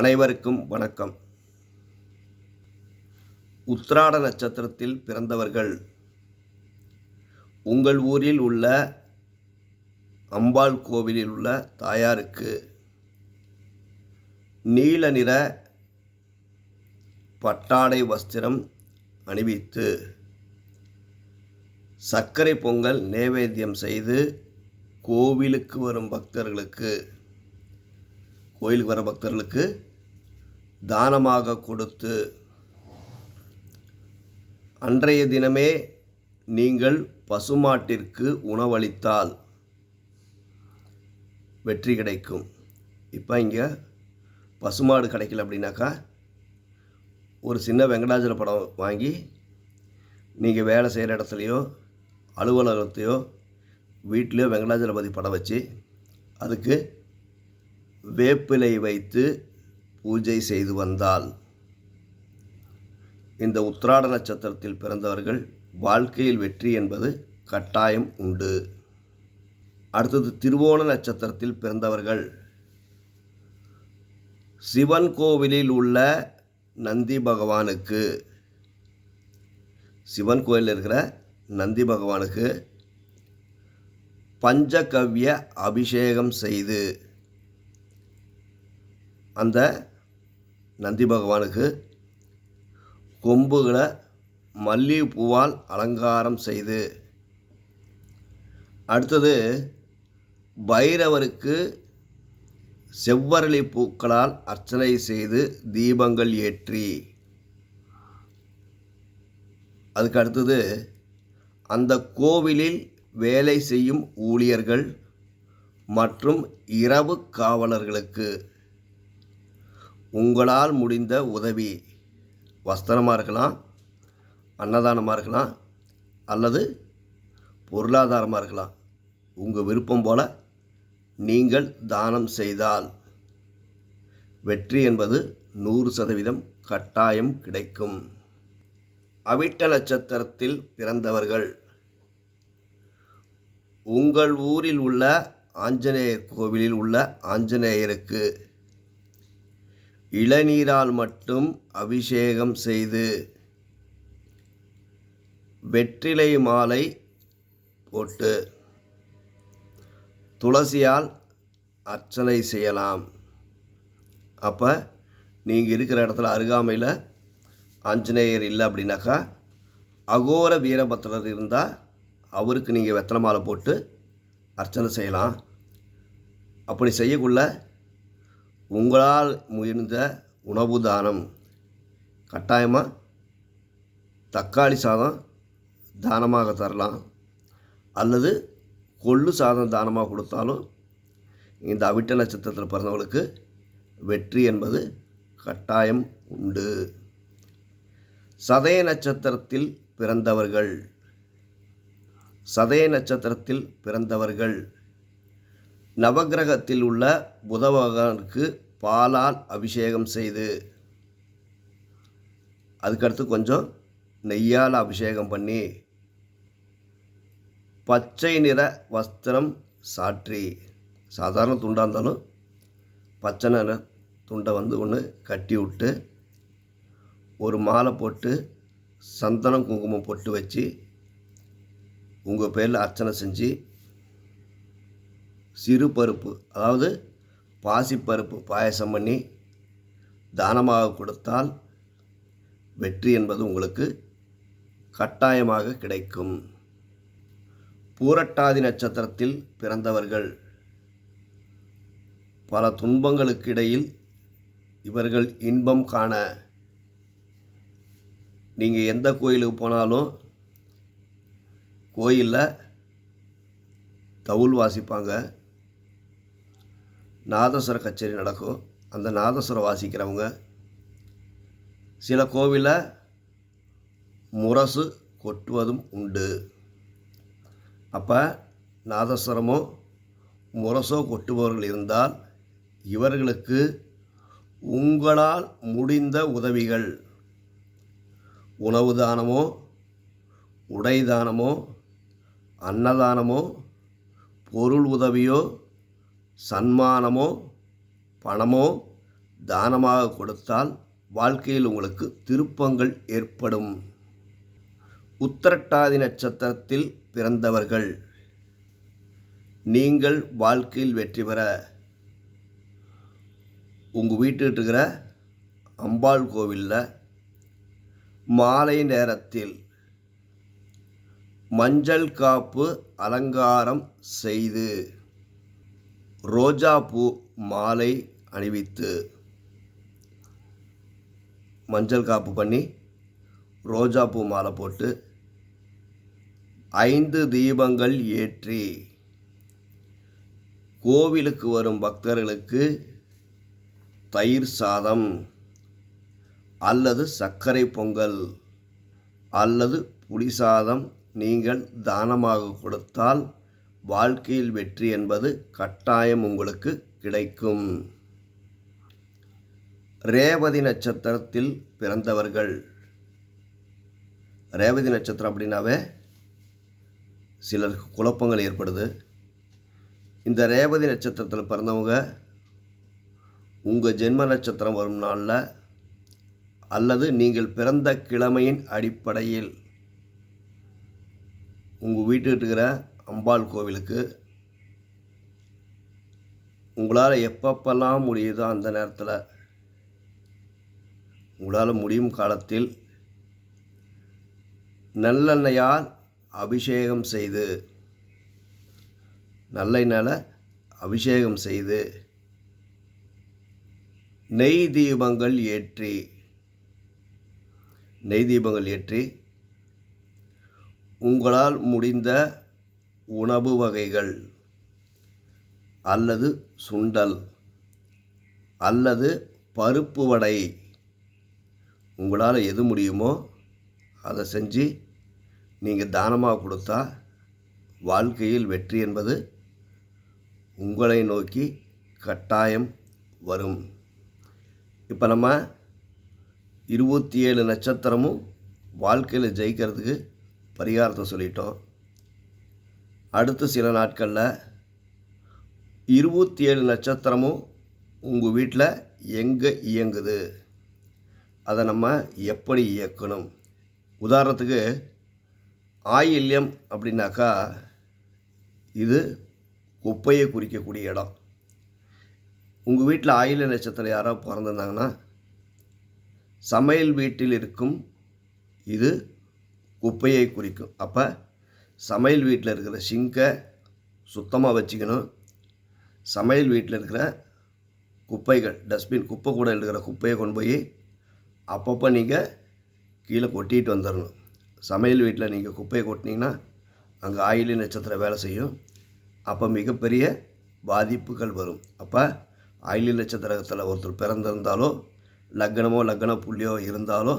அனைவருக்கும் வணக்கம். உத்ராட நட்சத்திரத்தில் பிறந்தவர்கள். உங்கள் ஊரில் உள்ள அம்பாள் கோவிலில் உள்ள தாயாருக்கு நீல நிற பட்டாடை வஸ்திரம் அணிவித்து சர்க்கரை பொங்கல் நேவேத்தியம் செய்து கோவிலுக்கு வரும் பக்தர்களுக்கு கோயிலுக்கு வர பக்தர்களுக்கு தானமாக கொடுத்து அன்றைய தினமே நீங்கள் பசுமாட்டிற்கு உணவளித்தால் வெற்றி கிடைக்கும். இப்போ இங்கே பசுமாடு கிடைக்கல அப்படின்னாக்கா ஒரு சின்ன வெங்கடாஜல படம் வாங்கி நீங்கள் வேலை செய்கிற இடத்துலையோ அலுவலகத்தையோ வீட்லேயோ வெங்கடாஜலபதி படம் வச்சு அதுக்கு வேப்பிலை வைத்து பூஜை செய்து வந்தால் இந்த உத்திராட நட்சத்திரத்தில் பிறந்தவர்கள் வாழ்க்கையில் வெற்றி என்பது கட்டாயம் உண்டு. அடுத்தது திருவோண நட்சத்திரத்தில் பிறந்தவர்கள் சிவன் கோவிலில் உள்ள நந்தி பகவானுக்கு சிவன் கோயிலில் இருக்கிற நந்தி பகவானுக்கு பஞ்சகவ்ய அபிஷேகம் செய்து அந்த நந்தி பகவானுக்கு. கொம்புகளை மல்லிகைப்பூவால் அலங்காரம் செய்து. அடுத்தது பைரவருக்கு செவ்வரளி பூக்களால் அர்ச்சனை செய்து தீபங்கள் ஏற்றி. அதுக்கு அடுத்தது அந்த கோவிலில் வேலை செய்யும் ஊழியர்கள் மற்றும் இரவு காவலர்களுக்கு. உங்களால் முடிந்த உதவி. வஸ்திரமாக இருக்கலாம் அன்னதானமாக இருக்கலாம் அல்லது பொருளாதாரமாக இருக்கலாம். உங்கள் விருப்பம் போல் நீங்கள் தானம் செய்தால் வெற்றி என்பது நூறு சதவீதம் கட்டாயம் கிடைக்கும். அவிட்ட நட்சத்திரத்தில் பிறந்தவர்கள். உங்கள் ஊரில் உள்ள ஆஞ்சநேயர் கோவிலில் உள்ள ஆஞ்சநேயருக்கு இளநீரால் மட்டும் அபிஷேகம் செய்து வெற்றிலை மாலை போட்டு துளசியால் அர்ச்சனை செய்யலாம். அப்போ நீங்கள் இருக்கிற இடத்துல அருகாமையில் ஆஞ்சநேயர் இல்லை அப்படின்னாக்கா அகோர வீரபத்திரர் இருந்தால் அவருக்கு நீங்கள் வெத்தலை மாலை போட்டு அர்ச்சனை செய்யலாம். அப்படி செய்யக்குள்ள உங்களால் முயன்ற உணவு தானம் கட்டாயமாக தக்காளி சாதம் தானமாக தரலாம். அல்லது கொள்ளு சாதம் தானமாக கொடுத்தாலும் இந்த அவிட்ட நட்சத்திரத்தில் பிறந்தவங்களுக்கு வெற்றி என்பது கட்டாயம் உண்டு. சதய நட்சத்திரத்தில் பிறந்தவர்கள் சதய நட்சத்திரத்தில் பிறந்தவர்கள். நவகிரகத்தில் உள்ள புத பகவானுக்கு பாலால் அபிஷேகம் செய்து அதுக்கடுத்து கொஞ்சம் நெய்யால் அபிஷேகம் பண்ணி பச்சை நிற வஸ்திரம் சாற்றி சாதாரண துண்டாக இருந்தாலும் பச்சை நிற துண்டை வந்து ஒன்று கட்டி விட்டு ஒரு மாலை போட்டு சந்தனம் குங்குமம் பொட்டு வச்சு உங்கள் பேரில் அர்ச்சனை செஞ்சு சிறு பருப்பு அதாவது பாசிப்பருப்பு பாயசம் பண்ணி தானமாக கொடுத்தால் வெற்றி என்பது உங்களுக்கு கட்டாயமாக கிடைக்கும். பூரட்டாதி நட்சத்திரத்தில் பிறந்தவர்கள் பல துன்பங்களுக்கு இடையில் இவர்கள் இன்பம் காண நீங்கள் எந்த கோயிலுக்கு போனாலும் கோயிலில் தவுள் வாசிப்பாங்க. நாதஸ்வர கச்சேரி நடக்கும். அந்த நாதஸ்வரம் வாசிக்கிறவங்க சில கோவிலில் முரசு கொட்டுவதும் உண்டு. அப்போ நாதஸ்வரமோ முரசோ கொட்டுபவர்கள் இருந்தால் இவர்களுக்கு உங்களால் முடிந்த உதவிகள். உணவு தானமோ உடை தானமோ அன்னதானமோ பொருள் உதவியோ சன்மானமோ பணமோ தானமாக கொடுத்தால் வாழ்க்கையில் உங்களுக்கு திருப்பங்கள் ஏற்படும். உத்தரட்டாதி நட்சத்திரத்தில் பிறந்தவர்கள். நீங்கள் வாழ்க்கையில் வெற்றி பெற. உங்கள் வீட்டுக்கிட்டு இருக்கிற அம்பாள் கோவிலில் மாலை நேரத்தில் மஞ்சள் காப்பு அலங்காரம் செய்து ரோஜா பூ மாலை அணிவித்து மஞ்சள் காப்பு பண்ணி ரோஜா பூ மாலை போட்டு ஐந்து தீபங்கள் ஏற்றி கோவிலுக்கு வரும் பக்தர்களுக்கு தயிர் சாதம் அல்லது சர்க்கரை பொங்கல் அல்லது புளி சாதம் நீங்கள் தானமாக கொடுத்தால் வாழ்க்கையில் வெற்றி என்பது கட்டாயம் உங்களுக்கு கிடைக்கும். ரேவதி நட்சத்திரத்தில் பிறந்தவர்கள். ரேவதி நட்சத்திரம் அப்படின்னாவே சிலருக்கு குழப்பங்கள் ஏற்படுது. இந்த ரேவதி நட்சத்திரத்தில் பிறந்தவங்க உங்கள் ஜென்ம நட்சத்திரம் வரும் நாளில் அல்லது நீங்கள் பிறந்த கிழமையின் அடிப்படையில் உங்கள் வீட்டுக்கிட்ட இருக்கிற அம்பாள் கோவிலுக்கு. உங்களால் எப்பப்பெல்லாம் முடியுதோ அந்த நேரத்தில் உங்களால் முடியும் காலத்தில் நல்லெண்ணெயால் அபிஷேகம் செய்து நல்லெண்ணெயில் அபிஷேகம் செய்து நெய் தீபங்கள் ஏற்றி நெய் தீபங்கள் ஏற்றி உங்களால் முடிந்த உணவு வகைகள் அல்லது சுண்டல் அல்லது பருப்பு வடை. உங்களால் எது முடியுமோ அதை செஞ்சு நீங்கள் தானமாக கொடுத்தா வாழ்க்கையில் வெற்றி என்பது உங்களை நோக்கி கட்டாயம் வரும். இப்போ நம்ம இருபத்தி ஏழு நட்சத்திரமும் வாழ்க்கையில் ஜெயிக்கிறதுக்கு பரிகாரத்தை சொல்லிட்டோம். அடுத்த சில நாட்களில் இருபத்தி ஏழு நட்சத்திரமும் உங்கள் வீட்டில் எங்கே இயங்குது? அதை நம்ம எப்படி இயக்கணும்? உதாரணத்துக்கு ஆயில்யம் அப்படின்னாக்கா இது குப்பையை குறிக்கக்கூடிய இடம். உங்கள் வீட்டில் ஆயில்ய நட்சத்திரம் யாரோ பிறந்திருந்தாங்கன்னா சமையல் வீட்டில் இருக்கும் இது குப்பையை குறிக்கும். அப்போ சமையல் வீட்டில் இருக்கிற சிங்கை சுத்தமாக வச்சுக்கணும். சமையல் வீட்டில் இருக்கிற குப்பைகள் டஸ்ட்பின் குப்பை கூட இருக்கிற குப்பையை கொண்டு போய் அப்பப்போ நீங்கள் கீழே கொட்டிட்டு வந்துடணும். சமையல் வீட்டில் நீங்கள் குப்பையை கொட்டினீங்கன்னா அங்கே ஆயிலி நட்சத்திரம் வேலை செய்யும். அப்போ மிகப்பெரிய பாதிப்புகள் வரும். அப்போ ஆயிலி நட்சத்திரத்தில் ஒருத்தர் பிறந்திருந்தாலோ லக்னமோ லக்ன புள்ளியோ இருந்தாலோ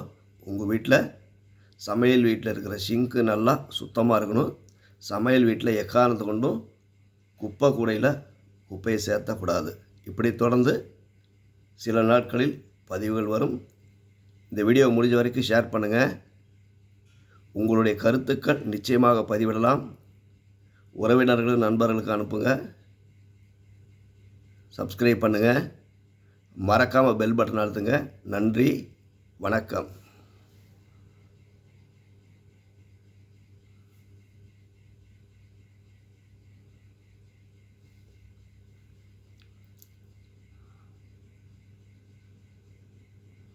உங்கள் வீட்டில் சமையல் வீட்டில் இருக்கிற சிங்க்கு நல்லா சுத்தமாக இருக்கணும். சமையல் வீட்டில் எக்காரணத்தை கொண்டும் குப்பை கூடையில் குப்பையை சேர்த்தக்கூடாது. இப்படி தொடர்ந்து சில நாட்களில் பதிவுகள் வரும். இந்த வீடியோ முடிஞ்ச வரைக்கும் ஷேர் பண்ணுங்கள் உங்களுடைய கருத்துக்கள் நிச்சயமாக பதிவிடலாம். உறவினர்கள் நண்பர்களுக்கு அனுப்புங்க. சப்ஸ்கிரைப் பண்ணுங்கள் மறக்காமல் பெல் பட்டன் அழுத்துங்க. நன்றி. வணக்கம்.